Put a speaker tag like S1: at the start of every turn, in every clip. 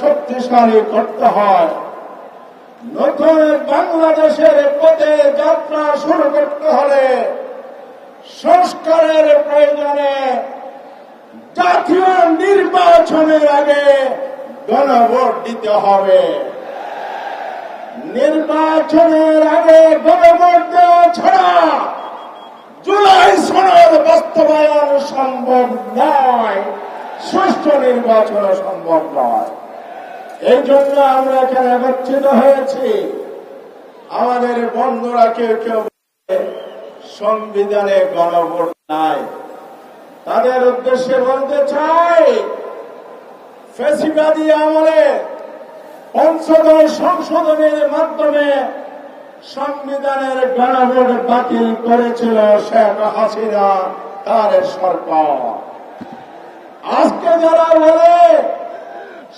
S1: শক্তিশালী করতে হয়। নতুন বাংলাদেশের পথে যাত্রা শুরু করতে হলে সংস্কারের প্রয়োজনে জাতীয় নির্বাচনের আগে গণভোট দিতে হবে। নির্বাচনের আগে গণভোট দেওয়া ছাড়া জুলাই সনদ বাস্তবায়ন সম্ভব নয়, সুষ্ঠু নির্বাচন সম্ভব নয়। এই জন্য আমরা এখানে একত্রিত হয়েছি। আমাদের বন্ধুরা কেউ কেউ সংবিধানে গণভোট নাই। তাদের উদ্দেশ্যে বলতে চাই, ফেসিবাদী আমলে পঞ্চদশ সংশোধনের মাধ্যমে সংবিধানের গণভোট বাতিল করেছিল শেখ হাসিনা তার সরকার। আজকে যারা বলে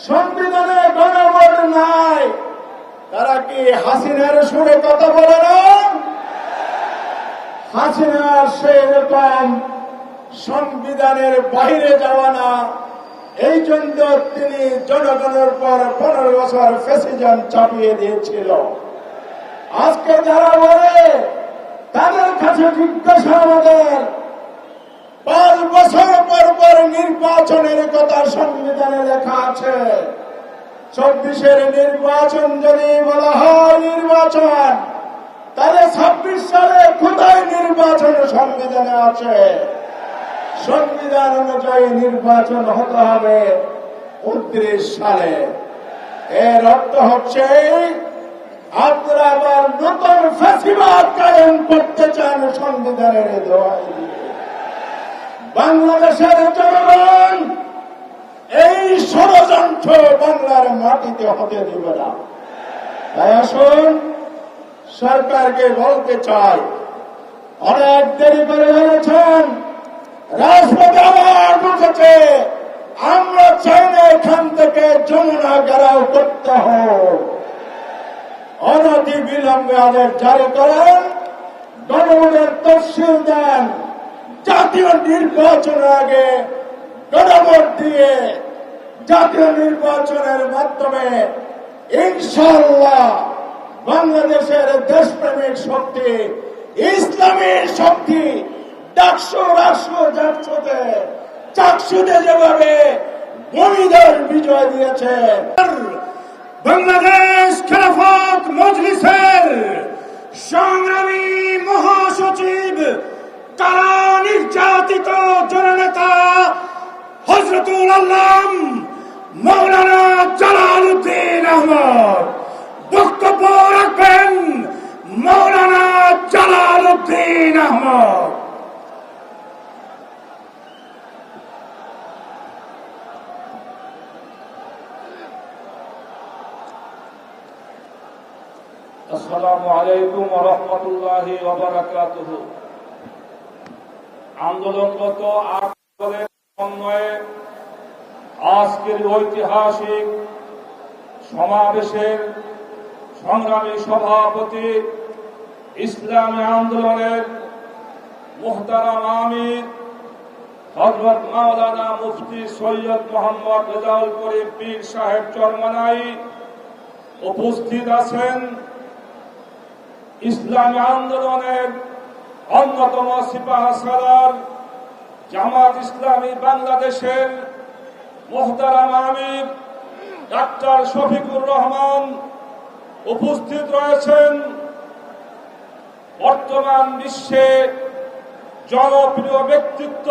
S1: সংবিধানে গণভোট নাই। তারা কি হাসিনার সুরে কথা বলে হাসিনা সেই রকম সংবিধানের বাইরে যাওয়া না। এই জন্য তিনি জনগণের পর পনেরো বছর ফেসিজম চাপিয়ে দিয়েছিল। আজকে যারা বলে, তাদের কাছে জিজ্ঞাসা আমাদের, পাঁচ বছর পর পর নির্বাচনের কথা সংবিধানে লেখা আছে। চব্বিশের নির্বাচন যদি বলা হয় নির্বাচন, তাহলে ছাব্বিশ সালে কোথায় নির্বাচন সংবিধানে আছে? সংবিধান অনুযায়ী নির্বাচন হতে হবে উনত্রিশ সালে। এর অর্থ হচ্ছে আপনারা নতুন ফ্যাসিবাদ কায়েম করতে চান সংবিধানের দোয়াই বাংলাদেশের জনগণ এই ষড়যন্ত্র বাংলার মাটিতে হতে দেবে না। তাই আসুন, সরকারকে বলতে চাই, অনেক দেরি করে বলেছেন, রাজপথে আবার বসেছে, আমরা চাই না এখান থেকে যমুনা গেরাও করতে হোক। বিলম্বে আদেশ জারি করেন, গণভোটের তফসিল দেন। জাতীয় নির্বাচনের আগে গণভোট দিয়ে জাতীয় নির্বাচনের মাধ্যমে ইনশাল্লাহ বাংলাদেশের দেশপ্রেমিক শক্তি, ইসলামী শক্তি ডাকশো রাষ্ট্র যেভাবে ভূমিধর বিজয় দিয়েছে, বাংলাদেশ খেলাফত মজলিসের সংগ্রামী মহাসচিব, কারা নির্যাতিত জননেতা আল্লাম মৌলানা জালাল উদ্দিন আহমদ। বক্তব্য রাখবেন মৌলানা জালাল উদ্দিন আহমদ।
S2: আসসালামু আলাইকুম রহমতুল্লাহ ওবরাকাতুহ আন্দোলনগত আন্দোলনের সমন্বয়ে আজকের ঐতিহাসিক সমাবেশের সংগ্রামী সভাপতি ইসলামী আন্দোলনের মোহতারাম আমির হজরত মাওলানা মুফতি সৈয়দ মোহাম্মদ রেজাউল করিম পীর সাহেব চরমানাই উপস্থিত আছেন। ইসলামী আন্দোলনের অন্যতম সিপাহ সালার জামাত ইসলামী বাংলাদেশের মোহতারাম ডাক্তার শফিকুর রহমান উপস্থিত রয়েছেন। বর্তমান বিশ্বে জনপ্রিয় ব্যক্তিত্ব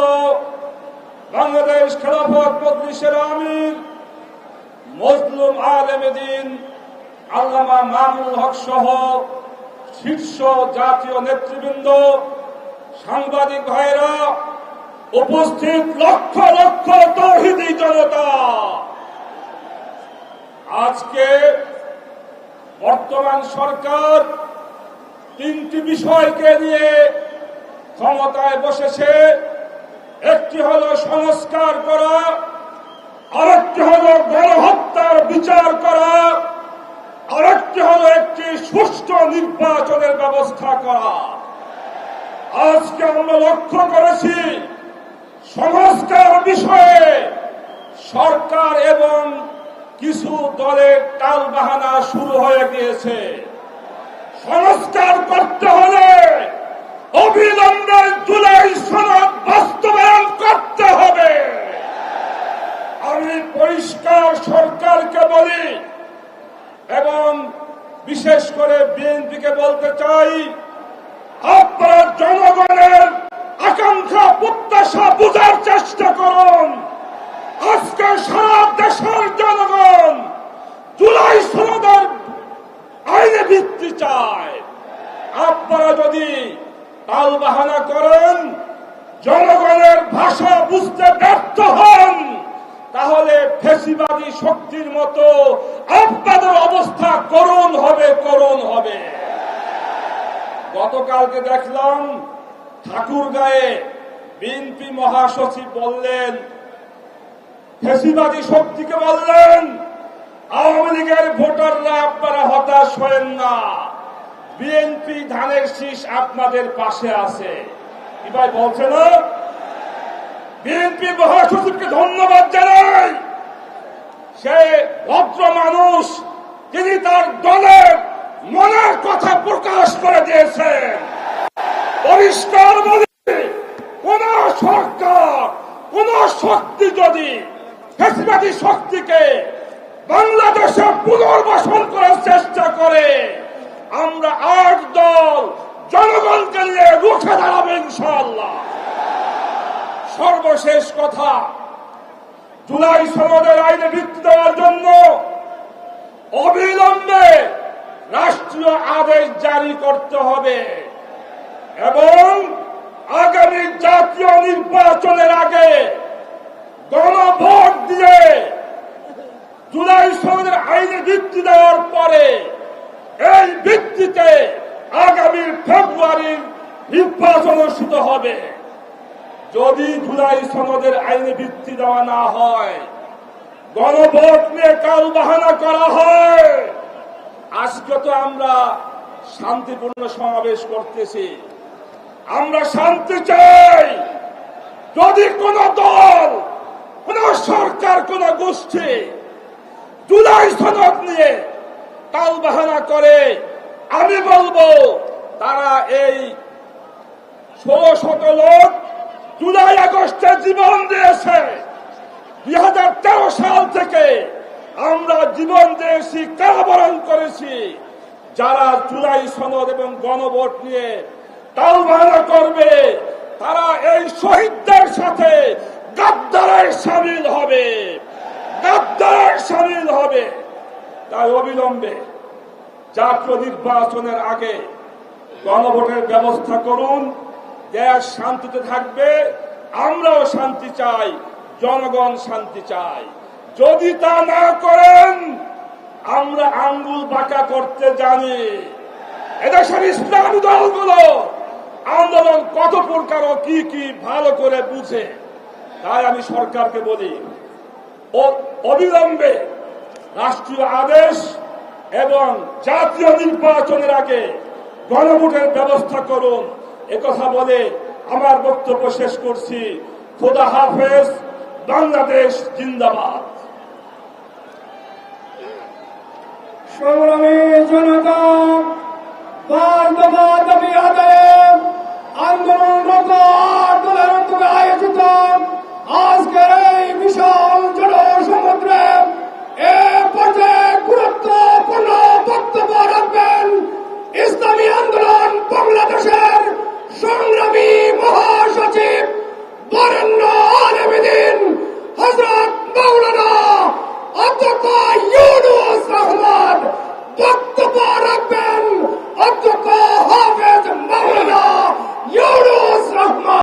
S2: বাংলাদেশ খেলাফত মজলিসের আমির, মজলুম আলমেদিন আল্লামা মামুল হক সহ শীর্ষ জাতীয় নেতৃবৃন্দ, সাংবাদিক ভাইরা উপস্থিত লক্ষ লক্ষ তৌহিদি জনতা। আজকে বর্তমান সরকার তিনটি বিষয়কে নিয়ে ক্ষমতায় বসেছে। একটি হলো সংস্কার করা, আরেকটি হলো গণহত্যার বিচার করা, আরেকটি হলো একটি সুষ্ঠু নির্বাচনের ব্যবস্থা করা। আজকে আমরা লক্ষ্য করেছি সংস্কার বিষয়ে সরকার এবং কিছু দলের টাল বাহানা শুরু হয়ে গিয়েছে। সংস্কার করতে হলে অবিলম্বে জুলাই সনদ বাস্তবায়ন করতে হবে। আমি পরিষ্কার সরকারকে বলি এবং বিশেষ করে বিএনপিকে বলতে চাই, আপনারা জনগণের আকাঙ্ক্ষা, প্রত্যাশা বোঝার চেষ্টা করুন। আজকে সারা দেশের জনগণ জুলাই সনদের আইনে ভিত্তি চায়। আপনারা যদি তাল বাহানা করেন, জনগণের ভাষা বুঝতে ব্যর্থ হন, তাহলে ফেসিবাদী শক্তির মতো আপনাদের অবস্থা করুণ হবে করুণ হবে। গতকালকে দেখলাম ঠাকুর গায়ে বিএনপি মহাসচিব বললেন, ফেসিবাদী শক্তিকে বললেন, আওয়ামী লীগের ভোটাররা আপনারা হতাশ হয়েন না। বিএনপি ধানের শীষ আপনাদের পাশে আছে। কি ভাই বলছে না? বিএনপি মহাসচিবকে ধন্যবাদ জানাই। সে ভদ্র মানুষ, তিনি তার দলের মনের কথা প্রকাশ করে দিয়েছেন। পরিষ্কার বলি কোন সরকার কোন শক্তি যদি ফেসিবাদী শক্তিকে বাংলাদেশে পুনর্বাসন করার চেষ্টা করে, আমরা আট দল জনগণকে নিয়ে রুখে দাঁড়াবো ইনশাআল্লাহ। সর্বশেষ কথা, জুলাই সনদের আইনে ভিত্তি দেওয়ার জন্য অবিলম্বে রাষ্ট্রীয় আদেশ জারি করতে হবে। এবং আগামী জাতীয় নির্বাচনের আগে গণভোট দিয়ে জুলাই সনদের আইনে ভিত্তি দেওয়ার পরে এই ভিত্তিতে আগামী ফেব্রুয়ারির নির্বাচন অনুষ্ঠিত হবে। যদি জুলাই সনদের আইনে ভিত্তি দেওয়া না হয়, গণভোট নিয়ে কাল বাহানা করা হয়। আজকে তো আমরা শান্তিপূর্ণ সমাবেশ করতেছি। আমরা শান্তি চাই। যদি কোন দল, কোন সরকার, কোন গোষ্ঠী জুলাই সনদ নিয়ে তাল বাহানা করে, আমি বলব, তারা এই ষোলো শত লোক জুলাই আগস্টে জীবন দিয়েছে। দুই হাজার তেরো সাল থেকে আমরা জীবন দিয়েছি, কারাবরণ করেছি। যারা জুলাই সনদ এবং গণভোট নিয়ে তালবানা করবে। তারা এই শহীদদের সাথে গাদ্দারের সামিল হবে। গাদ্দারের সামিল হবে। তাই অবিলম্বে জাতীয় নির্বাচনের আগে গণভোটের ব্যবস্থা করুন। দেশ শান্তিতে থাকবে। আমরাও শান্তি চাই। জনগণ শান্তি চাই। যদি তা না করেন, আমরা আঙ্গুল বাঁকা করতে জানি। এদেশের ইসলামী দলগুলো আন্দোলন কত প্রকার ও কি কি ভালো করে বুঝে, তাই আমি সরকারকে বলি অবিলম্বে রাষ্ট্রীয় আদেশ এবং জাতীয় নির্বাচনের আগে গণভোটের ব্যবস্থা করুন। একথা বলে আমার বক্তব্য শেষ করছি। খোদা হাফেজ, বাংলাদেশ জিন্দাবাদ।
S1: সংগ্রামী জনতা